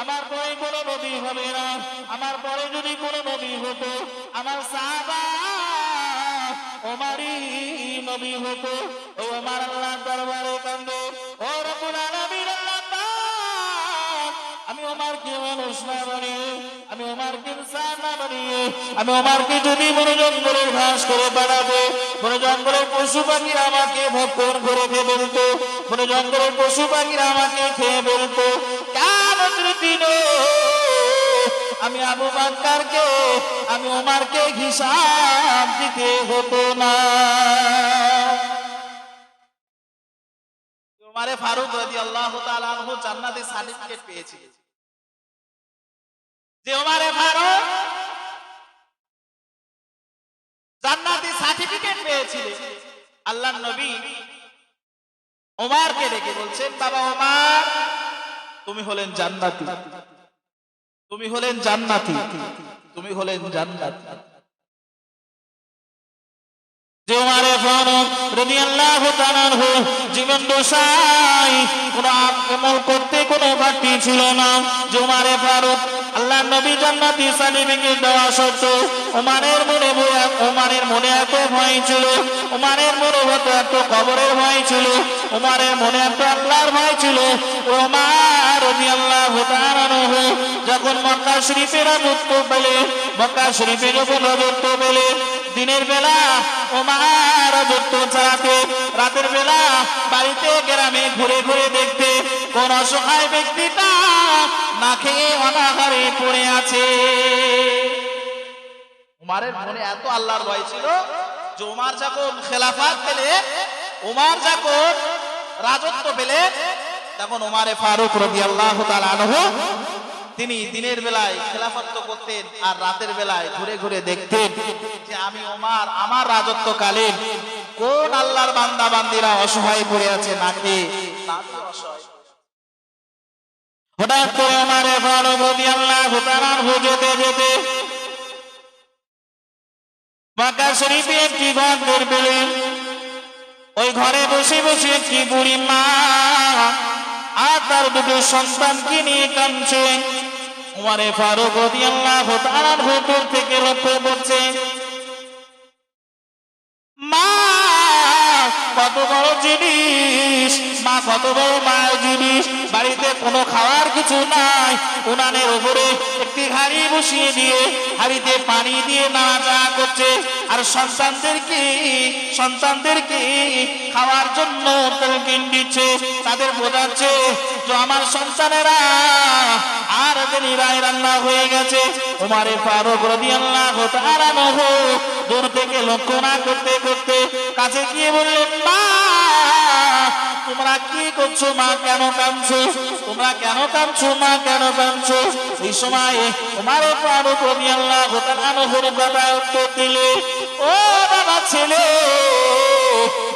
আমার পরে কোন নবী হবে না। আমার পরে যদি কোন নবী হতো, আমার সাবা নবী হতো। ও আমার আল্লাহ দরবারে কান্দে আমি ওমারকে ইনসান যদি বড় জঙ্গলের ঘাস করে বাড়াবো? বড় জঙ্গলের পশু পাখিরা আমাকে ভক্ষণ করে খেয়ে বলতো। বড় জঙ্গলের পশু পাখিরা আমাকে খেয়ে বলতো। দিন আমি আবু বাক্কারকে, আমি ওমারকে হিসাব দিতে হতো না। উমারে ফারুক রাদিয়াল্লাহু তাআলা আনহু জান্নাতে সার্টিফিকেট পেয়েছে যে ওমারে ফারুক জান্নাতি সার্টিফিকেট পেয়েছিলেন আল্লাহর নবী ওমারকে ডেকে বলছেন, বাবা ওমার, তুমি হলেন জান্নাতি। তুমি হলেন জান্নাতি। তুমি হলেন জান্নাতি। যে উমারে ফারুক রাদিয়াল্লাহু তাআলা আনহু জীবন দশাই কোন আমল করতে কোনো ঘাটতি ছিল না। যে উমারে ফারুক আল্লাহ নবী জান্নাতি সার্টিফিকেট দেওয়া সত্ত্বেও উমারের মনে উমারের মনে এত ভয় ছিল, উমারের মনে হত এত কবরের ভয় ছিল, উমারের মনে এত আল্লাহর ভয় ছিল। উমার রাদিয়াল্লাহু তাআলা আনহু যখন মক্কা শরীফের রাজত্ব পেলে, মক্কা শরীফে যখন রাজত্ব পেলে, দিনের বেলা ওমার রাজত্ব চালাতে রাতের বেলা বাড়িতে গ্রামে ঘুরে ঘুরে দেখতে কোন অসহায় ব্যক্তিটা না খেয়ে অনাহারে পড়ে আছে। উমারের মনে এত আল্লাহর ভয় ছিল যে উমার যখন খেলাফাত পেলে, উমার যখন রাজত্ব পেলে, তখন উমারে ফারুক রাদিয়াল্লাহু তাআলা আনহু তিনি দিনের বেলায় খেলাফত্ব করতেন আর রাতের বেলায় ঘুরে ঘুরে দেখতেন যে আমি ওমার, আমার রাজত্বকালীন কোন আল্লাহর বান্দা বান্দিরা অসহায় পড়ে আছে না খেয়ে তাদের অসহায়। হঠাৎ করে আমার ফারুক আনহু যেতে যেতে মক্কা শরীফে একটি ঘর পেলেন ওই ঘরে বসে বসে একটি বুড়ি মা আর তার দুটো সন্তানকে নিয়ে কাঁদছে উমারে ফারুক রাদিয়াল্লাহু তাআলার দূর থেকে লক্ষ্য করছে। মা, কত বড় জিনিস, মা, কত বড় মায়ের জিনিস, বাড়িতে কোনো খাওয়ার কিছু নাই। উনানের উপরে একটি হাড়ি বসিয়ে দিয়ে হাড়িতে পানি দিয়ে নাড়াচাড়া করছে। আর সন্তানদেরকে সন্তানদেরকে খাওয়ার জন্য তলকিন দিচ্ছে। তাদের বোঝাচ্ছে তো আমার সন্তানেরা আর রায় রান্না হয়ে গেছে। উমারে ফারুক রাদিয়াল্লাহু তাআলা দূর থেকে লক্ষ্য না করতে করতে কাছে গিয়ে বললেন, মা তোমরা কি করছ? মা কেন কাঁদছো? তোমরা কেন কাঁদছো? মা কেন কাঁদছো? এই সময় তাআলা আনহুর কথায় উত্তর দিলে, ও বাবা ছেলে,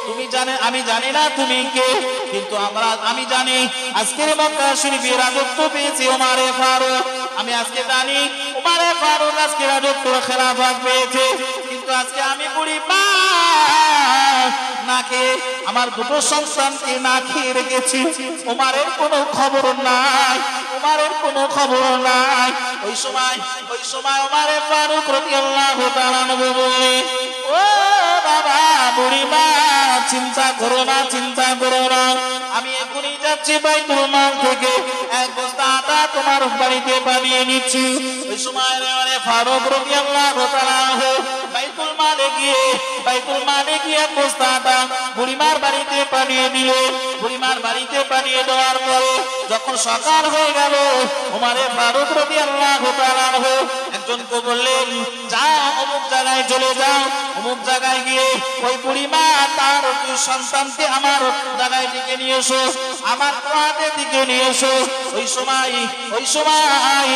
তুমি জানে, আমি জানি না তুমি কে, কিন্তু আমরা, আমি জানি আজকের মক্কা শরীফে রাজত্ব পেয়েছে ওমারে ফারুক। আমি আজকে জানি ওমারে ফারুক আজকে রাজত্ব খেলাফত পেয়েছে, কিন্তু আজকে আমি বুড়ি মা না আমার দুটো সন্তানকে না খেয়ে রেখেছি। ওমারের কোনো খবর নাই ওমারের কোনো খবর নাই। ওই সময় ওই সময় ওমারে ফারুক রাদিয়াল্লাহু তাআলা বললেন ও বাবা বুড়ি মা চিন্তা করো না, চিন্তা করো না। আমি এখনই যাচ্ছি বাইতুল মাল থেকে। এক বস্তা আটা তোমার বাড়িতে বানিয়ে নিচ্ছি। ওই সময় রে ফারুক রাদিয়াল্লাহু তাআলা বাইতুল মালে গিয়ে, বাইতুল মালে গিয়ে এক বুড়িমার বাড়িতে পাঠিয়ে দিল। বুড়িমার বাড়িতে পাঠিয়ে দেওয়ার পরে যখন সকাল হয়ে গেল ওমারে ফারুক তাআলা আনহু একজনকে বললেন যা অমুক জায়গায় চলে যাও। অমুক জায়গায় গিয়ে, ওই বুড়িমা, তার সন্তানকে আমার জায়গায় ডেকে নিয়ে এসো, আমার পোয়াতে দিকে নিয়ে এসো। ওই সময় ওই সময়,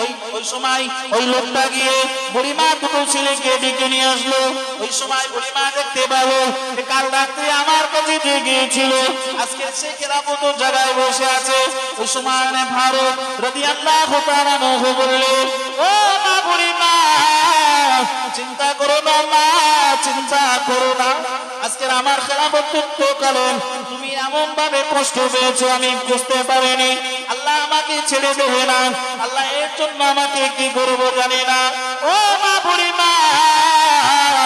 ওই ওই সময় ওই লোকটা গিয়ে বুড়িমা দুটো ছেলেকে ডেকে নিয়ে আসলো। ওই সময় বুড়িমা দেখতে পাবো কাল রাত্রে আমার কাছে যে গিয়েছিল, আজকে সে কেরামত জায়গায় বসে আছে। ওই সময় ভারত রবি আল্লাহ বললেন ও মা বুড়িমা, চিন্তা করো না মা, চিন্তা করো না। আজকের আমার খেলাফত কালেন তুমি এমন ভাবে কষ্ট পেয়েছ, আমি বুঝতে পারিনি। আল্লাহ আমাকে ছেড়ে দেবে না। আল্লাহ এর জন্য আমাকে কি করব জানি না। ও মা বুড়ি মা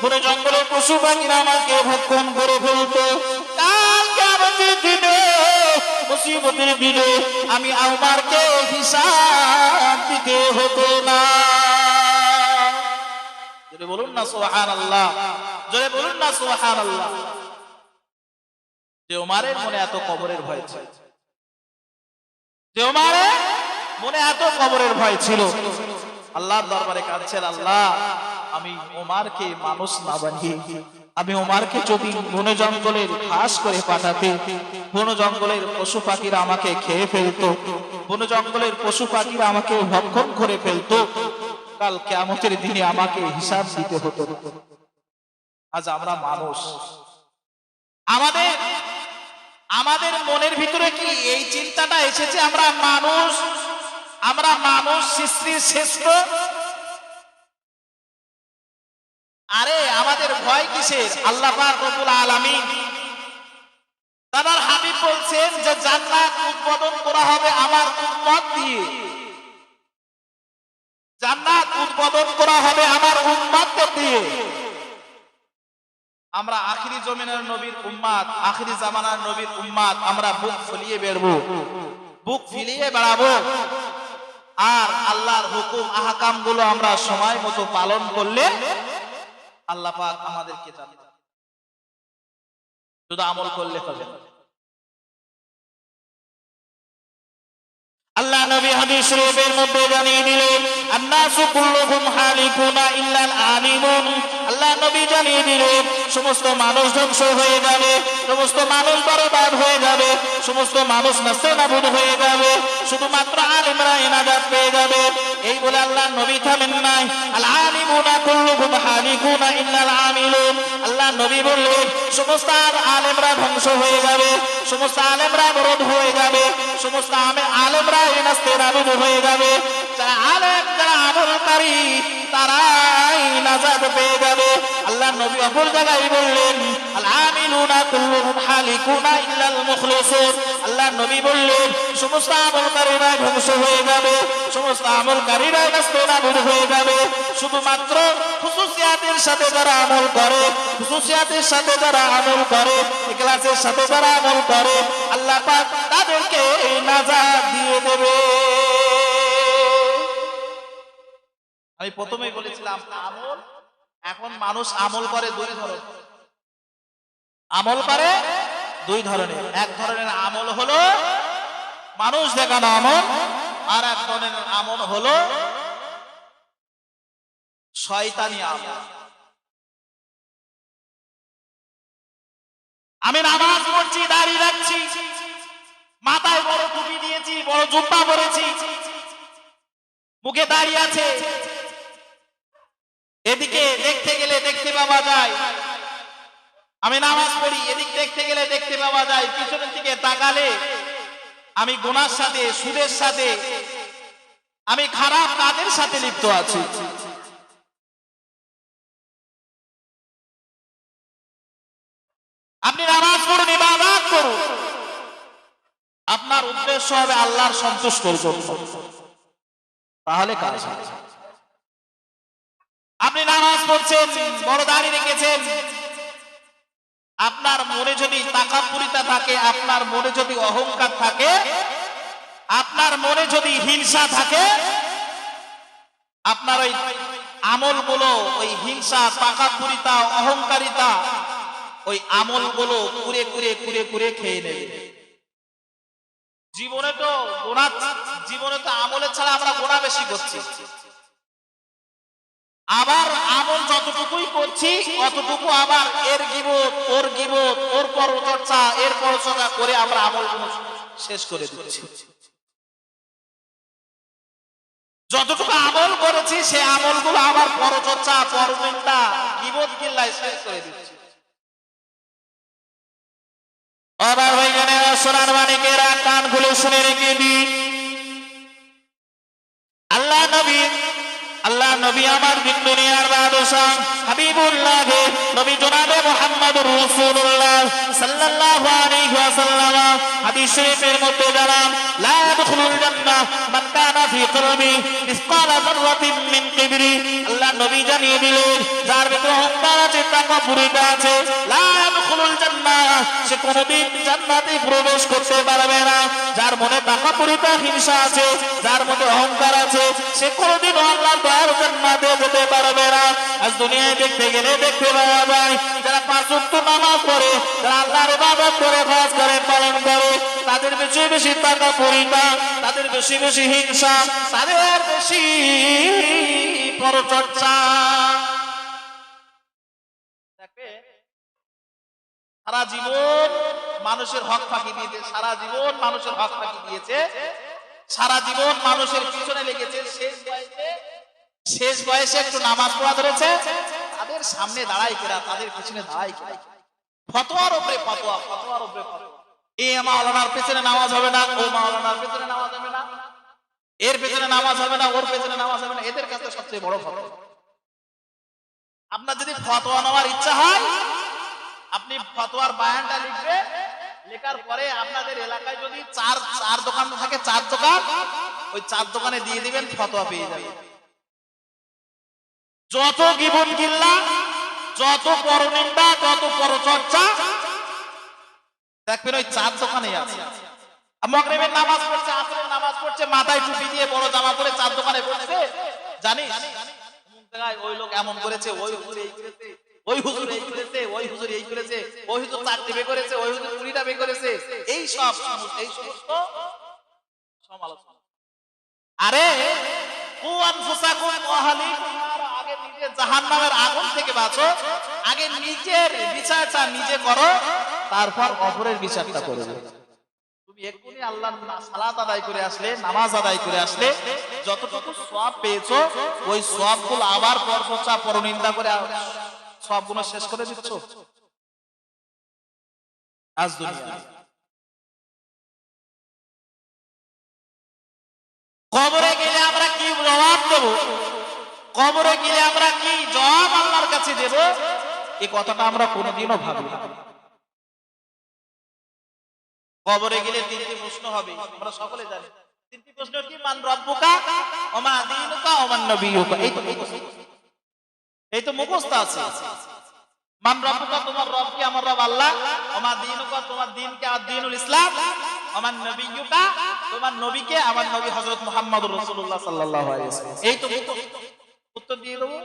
কোন জঙ্গলে পশু পাখিরা আমাকে ভক্ষণ করে ফেলতো। মুসিবতের দিনে আমি হিসাব দিতে হতো না। বলুন না সোহান আল্লাহ বলুন না সোহান আল্লাহ মনে এত কবরের ভয় ছিল। যে ওমারের মনে এত কবরের ভয় ছিল। আল্লাহর দরবারে কাঁদছেন, আল্লাহ। আমি ওমারকে মানুষ না বানিয়ে, আমি ওমারকে যদি বন জঙ্গলের ঘাস করে পাঠাতে, বন জঙ্গলের পশু পাখিরা আমাকে খেয়ে ফেলতো, বন জঙ্গলের পশু পাখিরা আমাকে ভক্ষণ করে ফেলতো, কাল কেমতের দিনে আমাকে হিসাব দিতে হতো। আজ আমরা মানুষ। আমাদের আমাদের মনের ভিতরে কি এই চিন্তাটা এসেছে আমরা মানুষ? আমরা মানুষ সৃষ্টির শ্রেষ্ঠ আরে, আমাদের ভয় কিসের? আল্লাহ রব্বুল আলামিন তার হাবিব বলছেন যে, জান্নাত উদ্বোধন করা হবে আমার উম্মত দিয়ে। জান্নাত উদ্বোধন করা হবে আমার উম্মাদদের দিয়ে। আমরা আখিরি জমিনের নবীর উম্মাদ আখিরি জামানার নবীর উম্মাদ আমরা বুক ফুলিয়ে বেরবো বুক ফিলিয়ে বেড়াবো। আর আল্লাহর হুকুম আহকামগুলো আমরা সময় মতো পালন করলে আল্লাহ পাক আমাদেরকে জান্নাত শুধু আমল করলে হবে। আল্লাহ নবী হাদিস শরীফের মধ্যে জানিয়ে দিলেন আল্লাহ নবী জানিয়ে দিলেন, সমস্ত মানুষ ধ্বংস হয়ে যাবে, সমস্ত মানুষ বরবাদ হয়ে যাবে, সমস্ত মানুষ নাস্তানাবুদ হয়ে যাবে, শুধুমাত্র আলিমরা এনাজাত পেয়ে যাবে। এই বলে আল্লাহ নবী থামেন নাই আল আলিমুনা কুল্লুহুম হালিকুনা ইল্লাল আমিলুন। আল্লাহ নবী বললেন, সমস্ত আলেমরা ধ্বংস হয়ে যাবে, সমস্ত আলেমরা বরদ হয়ে যাবে, সমস্ত আমে- আলেমরা আবিদ হয়ে যাবে। তারাই নাজাদ পেয়ে বললেন আল্লাহ নবী বললেন হয়ে হয়ে শুধুমাত্র খুশুসিয়াতের সাথে যারা আমল করে খুশুসিয়াতের সাথে যারা আমল করে, ইখলাসের সাথে যারা আমল করে, আল্লাহ তাদেরকে নাজাত দিয়ে দেবে। আমি প্রথমেই বলেছিলাম, আমল, এখন মানুষ আমল করে দুই ধরনের। আমল করে দুই ধরনের। এক ধরনের আমল হলো মানুষ দেখানো আমল, আর এক ধরনের আমল হলো শয়তানি আমল। আমি নামাজ পড়ছি দাঁড়িয়ে রাখছি, মাথায় বড় টুপি দিয়েছি, বড় জুব্বা পরেছি, মুখে দাঁড়িয়ে আছে এদিকে দেখতে গেলে দেখতে পাওয়া যায়। আমি নামাজ পড়ি, এদিক দেখতে গেলে দেখতে পাওয়া যায়। পিছনের দিকে তাকালে আমি গুনার সাথে, সুদের সাথে, আমি খারাপ কাজের সাথে লিপ্ত আছি। আপনি নামাজ পড়ুন, ইবাদত করুন। আপনার উদ্দেশ্য হবে আল্লাহর সন্তুষ্ট তাহলে কাজ হবে। আপনি নামাজ পড়ছেন, বড় দাড়ি রেখেছেন। আপনার মনে যদি তাকাপুরিতা থাকে, আপনার মনে যদি অহংকার থাকে, আপনার মনে যদি হিংসা থাকে, আপনার ওই আমলগুলো, ওই হিংসা তাকাপুরিতা অহংকারিতা, ওই আমলগুলো কুরে কুরে কুরে কুরে খেয়ে নেবে। জীবনে তো গোনা জীবনে তো আমলের ছাড়া আমরা গোনা বেশি করছি। আবার আমল যতটুকুই করছি, অতটুকু আবার এর গিবত, ওর গিবত, ওর পরচর্চা, এর পরচর্চা করে আমরা আমল শেষ করে দিচ্ছি। যতটুকু আমল করেছি, সে আমলগুলো আমার পরচর্চা পরনিন্দা বিবোধ কিল্লায় শেষ করে দিচ্ছি। আবার ওইখানে সোনার মানিকেরা কান খুলে শুনে রেখে দি আল্লাহ নবী আল্লাহ নবী আমার দিন দুনিয়ার বাদশাহ হাবিবুল্লাহ, নবী জনাবে মুহাম্মদুর রাসূলুল্লাহ সাল্লাল্লাহু আলাইহি ওয়াসাল্লাম। হাদিস শরীফের মধ্যে জানান লা ইয়াদখুলুল জান্নাহ, মান কানা ফি মিসকালা যাররাতিন মিন কিবরি। আল্লাহ নবী জানিয়ে যার ভিতরে অহংকার আছে আছে। লা ইয়াদখুলুল জান্নাহ, সে জান্নাতে প্রবেশ করতে যার মনে তাকাব্বুরিতা হিংসা আছে, যার মধ্যে অহংকার আছে, সে কোনোদিন আল্লাহর দয়ার জান্নাতে যেতে পারবে না। আজ দুনিয়ায় দেখতে গেলে দেখতে পাওয়া যায়, যারা পাঁচ ওয়াক্ত নামাজ পড়ে, যারা আল্লাহর ইবাদত করে কাজ করে, পালন করে, তাদের বেশি বেশি টাকা পরিতা তাদের বেশি বেশি হিংসা, তাদের বেশি পরচর্চা দেখবে সারা জীবন মানুষের হক ফাঁকি দিয়েছে, সারা জীবন মানুষের হক ফাঁকি দিয়েছে, সারা জীবন মানুষের পিছনে লেগেছে, শেষ বয়সে শেষ বয়সে একটু নামাজ পড়া ধরেছে, তাদের সামনে দাঁড়াই কেরা তাদের পিছনে দাঁড়াই কেরা ফতোয়ার উপরে ফতোয়া, ফতোয়ার উপরে ফতোয়া। এ মাওলানার পেছনে নামাজ হবে না, ও মাওলানার পেছনে নামাজ হবে না, এর পেছনে নামাজ হবে না, ওর পেছনে নামাজ হবে না, এদের কাছে সবচেয়ে বড় ফতোয়া। আপনার যদি ফতোয়া নেওয়ার ইচ্ছা হয় আপনি ফতোয়ার বায়ানটা লিখবে। লেখার পরে আপনাদের এলাকায় যদি চার চার দোকান থাকে, চার দোকান, ওই চার দোকানে দিয়ে দিবেন, ফতোয়া পেয়ে যাবেন। যত গিবন গিল্লা, যত পরনিন্দা, যত পরচর্চা, দেখবেন ওই চার দোকানে আছে। মগরিবের নামাজ পড়ছে, আসরের নামাজ পড়ছে, মাথায় টুপি দিয়ে বড় জামা পরে চার দোকানে বসছে। জানিস? ওই লোক এমন করেছে, ওই করেছে। ওই হুজুর এই করেছে ওই হুজুর এই করেছে ওই হুজুর চারটে বে করেছে, ওই হুজুর বে করেছে। এই সব এই সমস্ত সমালোচনা। আরে আগে নিজে নিজে করো, তারপর অপরের বিচারটা করবে। তুমি এক্ষুনি আল্লাহ সালাত আদায় করে আসলে, নামাজ আদায় করে আসলে, যতটুকু সব পেয়েছ, ওই সবগুলো আবার পরপচা, পরনিন্দা করে সবগুলো শেষ করে দিচ্ছ? আজ কবরে গেলে আমরা কি জবাব দেব? কবরে গেলে আমরা কি জবাব আল্লাহর কাছে দেব? এই কথাটা আমরা কোনোদিনও ভাবি। কবরে গেলে তিনটি প্রশ্ন হবে, আমরা সকলে জানি। তিনটি প্রশ্ন কি? মান রব্বুকা, ওমা দীনুকা, ওমান নবিয়ুকা। এই তো মুখস্থ। এই তো মুখস্থ আছে। মান রব্বুকা তোমার আমার রব আল্লাহ? দীনুকা তোমার ইসলাম? ওমান নবিয়ুকা তোমার নবীকে আমার নবী হযরত মুহাম্মদুর রাসূলুল্লাহ সাল্লাল্লাহু আলাইহি ওয়াসাল্লাম। এই তো উত্তর দিয়ে দেবো।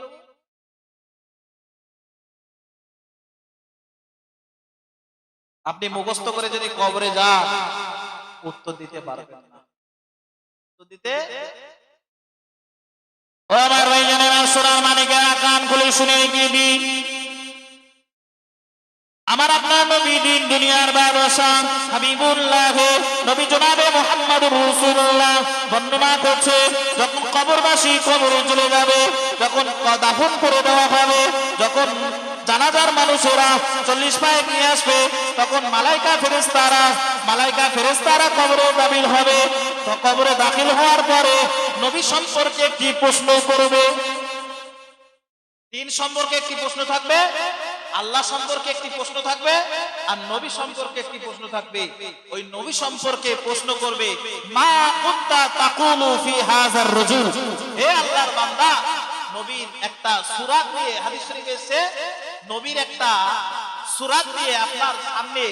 আপনি মুখস্থ করে যদি কবরে যান, উত্তর দিতে পারবেন না। উত্তর দিতে? ও আমার সোনার মানিকেরা কান খুলে শুনে দিন আমার আপনার নবী দিন দুনিয়ার ব্যবসা হাবিবুল্লাহ, নবী জনাবে মোহাম্মদ রসুল্লাহ বর্ণনা করছে, যখন কবরবাসী কবরে চলে যাবে, যখন দাফন করে দেওয়া হবে, যখন জানাজার মানুষেরা চল্লিশ পায়ে নিয়ে আসবে, তখন মালাইকা ফেরেস্তারা মালাইকা ফেরেস্তারা কবরে দাবিল হবে। কবরে দাখিল হওয়ার পরে নবী সম্পর্কে একটি প্রশ্ন করবে? তিন সম্পর্কে একটি প্রশ্ন থাকবে, আল্লাহ সম্পর্কে একটি প্রশ্ন থাকবে, আর নবী সম্পর্কে একটি প্রশ্ন থাকবে। ওই নবী সম্পর্কে প্রশ্ন করবে, মা কুনতা তাকুলু ফি হাযার রাজুল? হে আল্লাহর বান্দা, নবীর একটা সূরা দিয়ে হাদিস শরীফে নবীর একটা সূরা দিয়ে আপনার সামনে,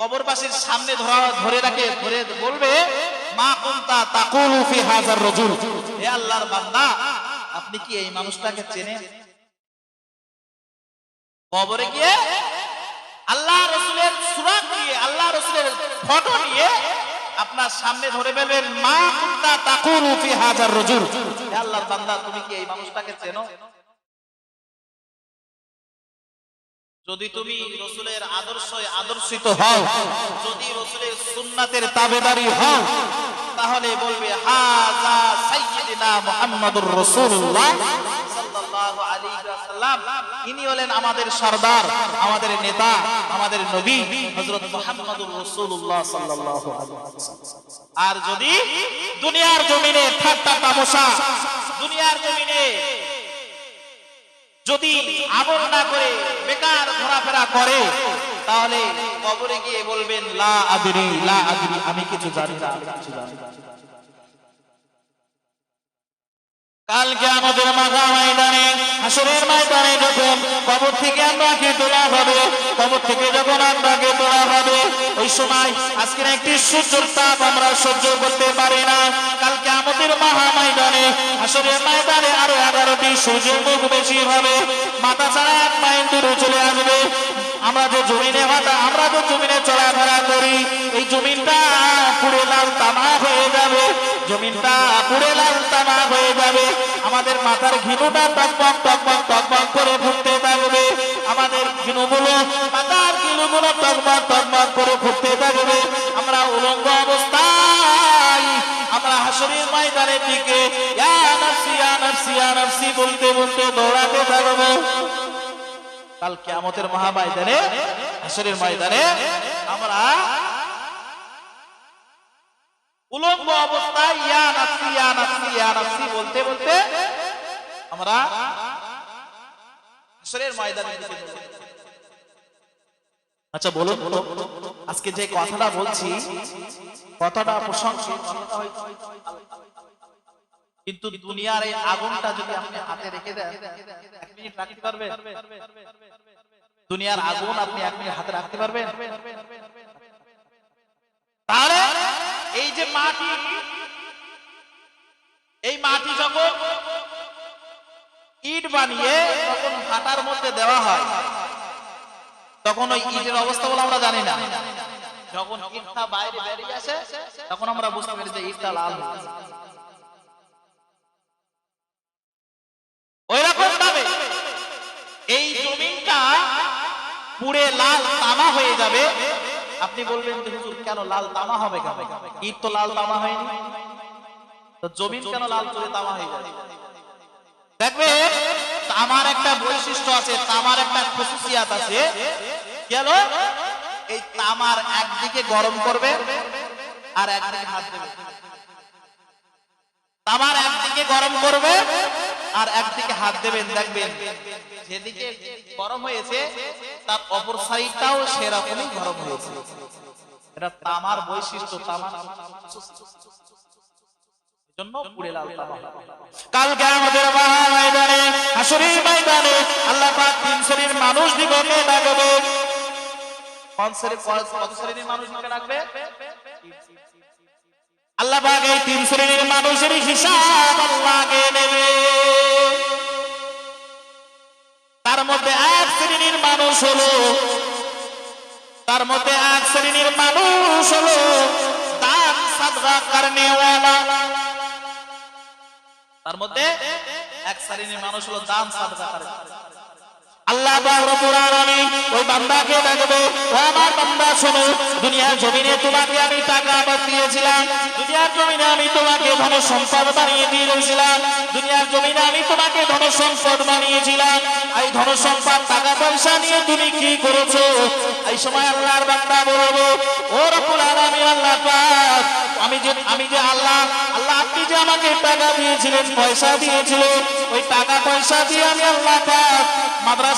কবরবাসীর সামনে ধরা, ধরে রাখে, ধরে বলবে, মা কুনতা তাকুলু ফি হাযার রাজুল? হে আল্লাহর বান্দা, আপনি কি এই মানুষটাকে চেনেন? কবরে গিয়ে আল্লাহ রসুলের সুরাত দিয়ে আল্লাহ রসুলের ফটো নিয়ে আপনার সামনে ধরে ফেলবেন, মা কুন্তা তাকুলু ফি হাজার রজুল। হে আল্লাহর বান্দা, তুমি কি এই মানুষটাকে চেনো? যদি তুমি রসুলের আদর্শে আদর্শিত হও, যদি রসুলের সুন্নাতের তাবেদারি হও, তাহলে বলবে হলেন আমাদের সরদার, আমাদের নেতা, আমাদের নবী আর যদি দুনিয়ার জমিনে ঠাট্টা তামাশা, দুনিয়ার জমিনে যদি আমল না করে বেকার ঘোরাফেরা করে, তাহলে কবরে গিয়ে বলবেন, লা আদরি লা আদরি আমি কিছু জানি না আমি কিছু জানি না। কালকে আমাদের মাথা ময়দানে, হাসরের ময়দানে যখন কবর থেকে আমরাকে তোলা হবে, কবর থেকে যখন আমরাকে তোলা হবে, ওই সময় আজকের একটি সূর্যের তাপ আমরা সহ্য করতে পারি না। কালকে আমাদের মহা ময়দানে, হাসরের ময়দানে আরও এগারোটি সূর্যের মুখ বেশি হবে। মাথা ছাড়া এক মাইল দূরে চলে আসবে। আমরা যে জমিনে মাথা আমরা যে জমিনে চলাফেরা করি, এই জমিনটা পুরো লাল তামা হয়ে যাবে, জমিনটা পুরো লাল তামা হয়ে যাবে। আমাদের মাথার ঘিনুটা টকবক টকবক টকবক করে ফুটতে থাকবে। আমাদের ঘিনুগুলো, মাথার ঘিনুগুলো টকবক টকবক করে ফুটতে থাকবে। আমরা উলঙ্গ অবস্থায়, আমরা হাসরের ময়দানের দিকে বলতে বলতে দৌড়াতে থাকব। কাল কিয়ামতের মহা ময়দানে হাসরের ময়দানে আমরা উলঙ্গ অবস্থায়, ইয়া নাফসি ইয়া নাফসি ইয়া নাফসি বলতে বলতে আমরা হাসরের ময়দানে। আচ্ছা বলুন, আজকে যে কথাটা বলছি, কথাটা হয়তো কিন্তু দুনিয়ার এই আগুনটা যদি আপনি হাতে রেখে দেন, এক মিনিট রাখতে পারবেন? দুনিয়ার আগুন আপনি এক মিনিট হাতে রাখতে পারবেন? তাহলে এই যে মাটি, এই মাটি যখন ইট বানিয়ে যখন হাটার মধ্যে দেওয়া হয়, তখন ওই ইটের অবস্থা বলে আমরা জানি না। যখন ইটটা বাইরে বেরিয়ে আসে, তখন আমরা বুঝতে পারি যে ইটটা লাল হয়ে লাল তামা হয়ে যাবে। আপনি বলবেন হুজুর, কেন লাল তামা হবে কেন? তো লাল তামা হয়নি। জমিন কেন লাল তামা হয়ে যাবে? দেখবে তামার একটা বৈশিষ্ট্য আছে, তামার একটা আছে। কেন এই তামার একদিকে গরম করবে আর একদিকে হাত দেবে। তামার একদিকে গরম করবে আর একদিকে হাত দেবেন, দেখবেন যেদিকে গরম হয়েছে, তার অপর সাইডটাও সেরকমই গরম হয়েছে। এটা তামার বৈশিষ্ট্য, তামার কালকে আমাদের ময়দানে, হাসরের ময়দানে আল্লাহ পাক তিন শ্রেণির মানুষ দিগকে ডাকবে। কোন শ্রেণির মানুষ দিকে রাখবে আল্লাহ পাক এই তিন শ্রেণির মানুষের হিসাব আল্লাহকে নেবে তার মধ্যে এক শ্রেণির মানুষ হলো। তার মধ্যে এক শ্রেণির মানুষ হলো তার মধ্যে এক শ্রেণির মানুষ হলো দান সাদা করে আল্লাহ ওই বান্দাকে ডাকবে আমার বান্দা, শোনো, দুনিয়ার জমিনে তোমাকে আমি টাকা আবার দিয়েছিলাম দুনিয়ার জমিনে আমি তোমাকে ধন সম্পদ বানিয়ে দিয়েছিলাম দুনিয়ার জমিনে আমি তোমাকে ধন সম্পদ বানিয়েছিলাম। এই ধন সম্পদ, টাকা পয়সা নিয়ে তুমি কি করেছ? এই সময় আল্লাহর বান্দা বলব, ও রব্বুল আলামিন, আল্লাহ পাক, আমি যে আমি যে আল্লাহ আল্লাহ আপনি যে আমাকে টাকা দিয়েছিলেন, পয়সা দিয়েছিলেন, ওই টাকা পয়সা দিয়ে আমি আল্লাহ পাক মাদ্রাসা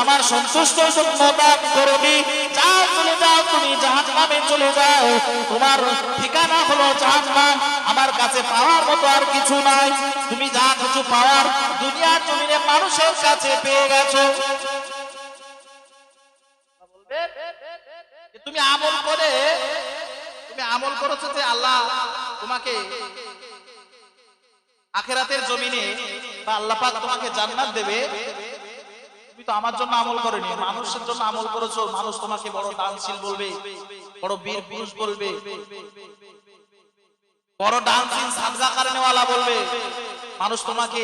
আমার সন্তুষ্টের জন্য দান করনি। যাও চলে যাও, তুমি জাহান নামে চলে যাও। তোমার ঠিকানা হলো জাহান নাম আমার কাছে পাওয়ার মতো আর কিছু নাই। তুমি যা কিছু পাওয়ার দুনিয়ার জমিনে মানুষের কাছে পেয়ে গেছো। তুমি আমল করে তুমি আমল করেছ যে আল্লাহ তোমাকে আখেরাতের জমিনে বা আল্লাহ পাক তোমাকে জান্নাত দেবে? তুমি তো আমার জন্য আমল করেনি, মানুষের জন্য আমল করেছ, মানুষ তোমাকে বড় দানশীল বলবে, বড় বীর পুরুষ বলবে, বড় ডান্সিং বলবে, মানুষ তোমাকে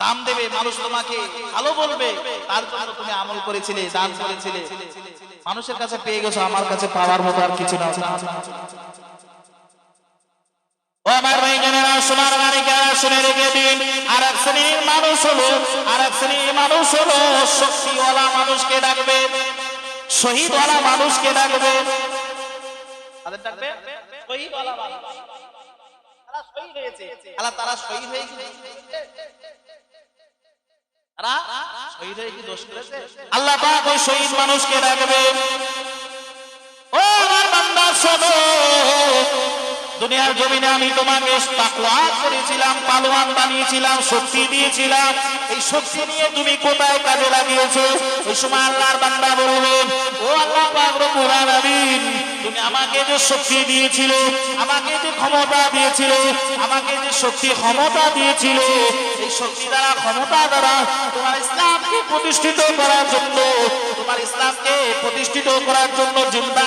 দাম দেবে, মানুষ তোমাকে ভালো বলবে, তার জন্য তুমি আমল করেছিলে, দান করেছিলে। মানুষের কাছে পেয়ে গেছো আমার কাছে পাওয়ার মতো আর কিছু না ও আমার ভাই সোনার মানিকেরা শুনে রেখে দিন আর এক শ্রেণির মানুষ হলো আর এক শ্রেণির মানুষ হলো শক্তিওয়ালা মানুষকে ডাকবে শহীদওয়ালা মানুষকে ডাকবে তাদের ডাকবে শহীদওয়ালা মানুষ। তারা শহীদ হয়েছে আল্লাহ তারা শহীদ হয়ে করেছে? তারা শহীদ হয়ে কি দোষ করেছে? আল্লাহ পাক ওই শহীদ মানুষকে রাখবে ও দুনিয়ার জমিনে আমি তোমাকে তাকওয়া করেছিলাম, পালোয়ান বানিয়েছিলাম, শক্তি দিয়েছিলাম। এই শক্তি নিয়ে তুমি কোথায় কাজে লাগিয়েছো? ওই সময় আল্লাহর বান্দা বলবে, ও আল্লাহ পাক রব্বুল আলামিন, তুমি আমাকে যে শক্তি দিয়েছিলে, আমাকে যে ক্ষমতা দিয়েছিলে, আমাকে যে শক্তি ক্ষমতা দিয়েছিলে, এই শক্তি দ্বারা, ক্ষমতা দ্বারা তোমার ইসলামকে প্রতিষ্ঠিত করার জন্য, তোমার ইসলামকে প্রতিষ্ঠিত করার জন্য জিন্দা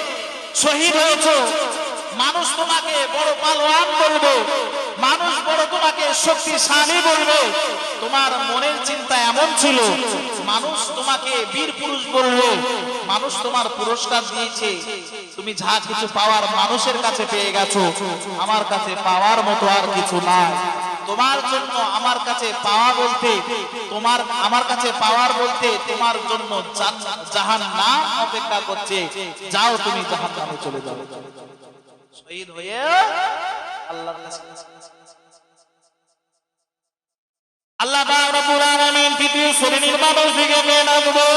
শহীদ হয়েছো। মানুষ তোমাকে বড় পালোয়ান বলবে মানুষ বড় তোমাকে শক্তিশালী বলবে তোমার মনের চিন্তা এমন ছিল, মানুষ তোমাকে বীর পুরুষ বলবে। মানুষ তোমার পুরস্কার দিয়েছে। তুমি যা কিছু পাওয়ার মানুষের কাছে পেয়ে গেছো, আমার কাছে পাওয়ার মতো আর কিছু নাই। তোমার জন্য আমার কাছে পাওয়া বলতে, তোমার, আমার কাছে পাওয়ার বলতে তোমার জন্য জাহান নাম অপেক্ষা করছে। যাও তুমি জাহান নামে চলে যাও। শহীদ হয়ে আল্লাহর কাছে আল্লাহ পাক রব্বুল আলামিন তৃতীয় শ্রেণির মানুষ দিকে নিয়ে ডাকবো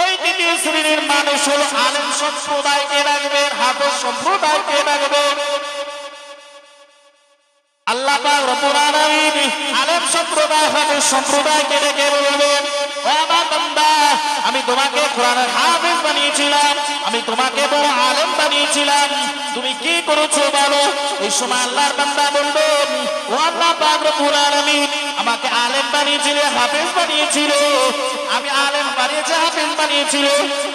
ওই তৃতীয় শ্রেণির মানুষ হলো আলেম সম্প্রদায়কে ডাকবে, হাফেজ সম্প্রদায়কে ডাকবে। আমি তোমাকে কোরআনের হাফেজ বানিয়েছিলাম, আমি তোমাকে বড় আলেম বানিয়েছিলাম। তুমি কি করেছ বলো? এই সময় আল্লাহর বান্দা বলবেন ও আল্লাহ পাক রব্বুল আলামিন, আমাকে আলেম বানিয়েছিলে, হাফেজ বানিয়েছিল। আমি আলেম বানিয়েছে, হাফেজ বানিয়েছিল।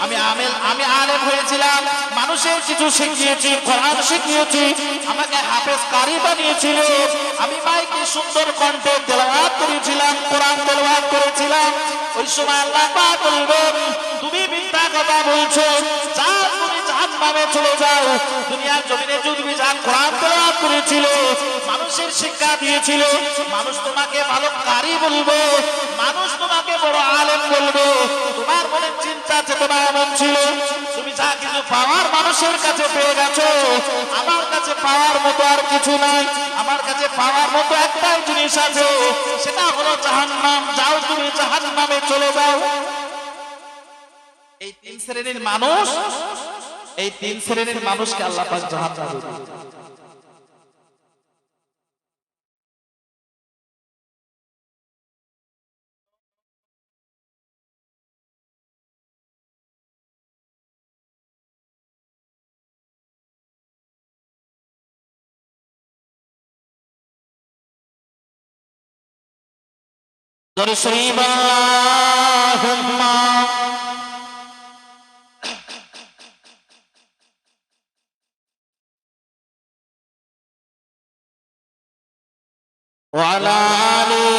আমি আমেল, আমি আলেম হয়েছিলাম। মানুষের কিছু শিখিয়েছি, কোরআন শিখিয়েছি। আমাকে হাফেজ কারি বানিয়েছিল। আমি মাইকে সুন্দর কণ্ঠে তেলাওয়াত করেছিলাম, কোরআন তেলাওয়াত করেছিলাম। ওই সময় আল্লাহ পাক বলবেন, তুমি মিথ্যা কথা বলছো। তুমি চলে যাও। দুনিয়ার জমিনে যদি যা কোরআন তেলাওয়াত করেছিল মানুষের শিক্ষা দিয়েছিল। মানুষ তোমাকে ভালো কারি বলবে। মানুষ তোমাকে বড় আলেম বলবে। তোমার মনে চিন্তা চেতনা এমন ছিল। তুমি যা কিছু পাওয়ার মানুষের কাছে পেয়ে গেছো। আমার কাছে পাওয়ার মতো আর কিছু নাই। আমার কাছে পাওয়ার মতো একটাই জিনিস আছে। সেটা হলো জাহান্নাম। যাও তুমি জাহান্নামে চলে যাও। এই তিন শ্রেণির মানুষ এই তিন শ্রেণির মানুষকে আল্লাহ পাক জাহান্নামে Dar Sri Balahumma Wala Ali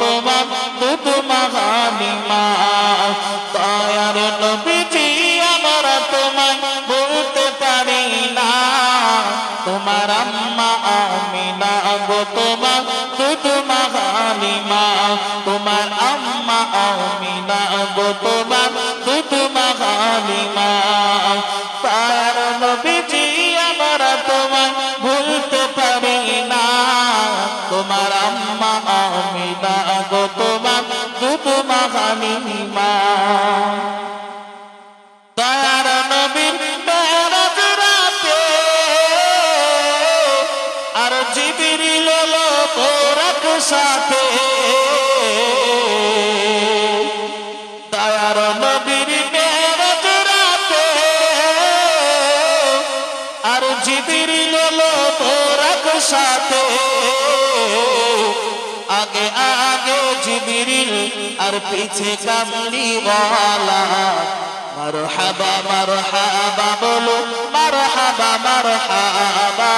তোমার দুধমা হালিমা দয়ার নবীজি আমরা তোমায় বলতে পারি না। তোমার আম্মা আমিনা গো, তোমার দুধমা হালিমা তোমার আম্মা আমিনা গো, তোমার দুধমা হালিমা তার নবীজি সাথে আগে আগে জিবিরিল আর পিছে वाला মারহাবা মারহাবা বলো, মারহাবা মারহাবা।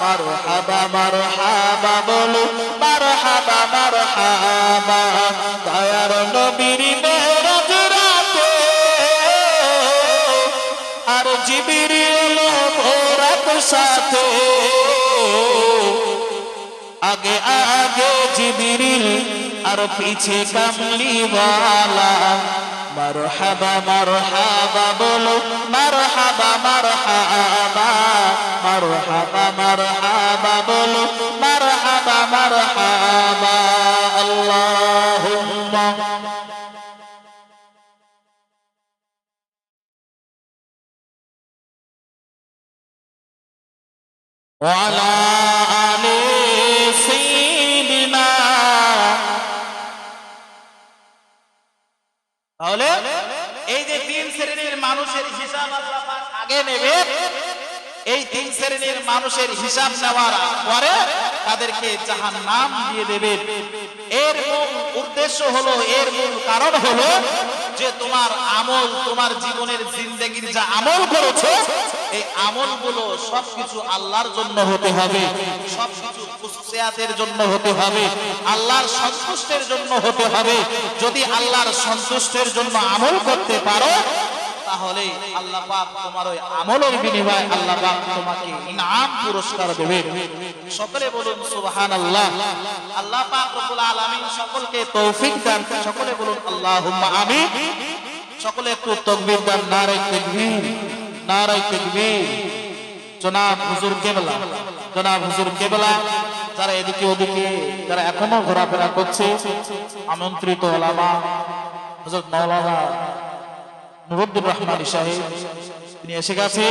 মারহাবা মারহাবা বলো, মারহাবা মারহাবা। দয়ার নবীর মেরাজ রাতে। আর জিবিরিল ভোরাক সাথে। আগে আগে জিবিরিল আর পিছে কামলি वाला মারহাবা মারহাবা বলো, মারহাবা মারহাবা। মারহাবা মারহাবা বলো, মারহাবা মারহাবা। وعلى آل سيدنا তাহলে এই যে তিন শ্রেণীর মানুষের হিসাব আল্লাহ পাক আগে নেবে এই তিন শ্রেণীর মানুষের হিসাব নেওয়ার পরে তাদেরকে জাহান নাম দিয়ে দেবে এর মূল উদ্দেশ্য হলো এর মূল কারণ হলো যে তোমার আমল তোমার জীবনের জিন্দগির যা আমল করেছো এই আমলগুলো সবকিছু আল্লাহর জন্য হতে হবে। সবকিছু খুশিয়াতের জন্য হতে হবে। আল্লাহর সন্তুষ্টের জন্য হতে হবে। যদি আল্লাহর সন্তুষ্টের জন্য আমল করতে পারো, তাহলে আল্লাহ পাক তোমার ওই আমলের বিনিময়ে আল্লাহ পাক তোমাকে ইনাম পুরস্কার দেবে। সকলে বলুন, সুবহানাল্লাহ। আল্লাহ পাক রব্বুল আলামিন সকলকে তৌফিক দান সকলে বলুন, আল্লাহুম্মা আমিন। সকলে একটু তাকবীর দান নারে তাকবীর। নারে তাকবীর। জনাব হুজুর কেবলা, জনাব হুজুর কেবলা, যারা এদিকে ওদিকে, যারা এখনও ঘোরাফেরা করছে, আমন্ত্রিত ওলামা, হযরত মাওলানা নুরুদ্দুর রহমান সাহেব, তিনি এসে গেছে।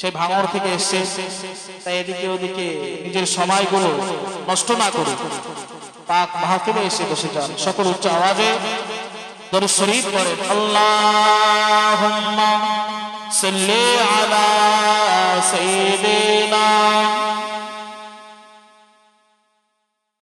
সেই ভাঙর থেকে এসছে। তাই এদিকে ওদিকে নিজের সময়গুলো নষ্ট না করে পাক মাহফিলে এসে বসে যান। সকল উচ্চ আওয়াজে দরুদ শরীফ পড়েন আল্লাহুম্মা সাল্লি আলা সাইয়্যিদিনা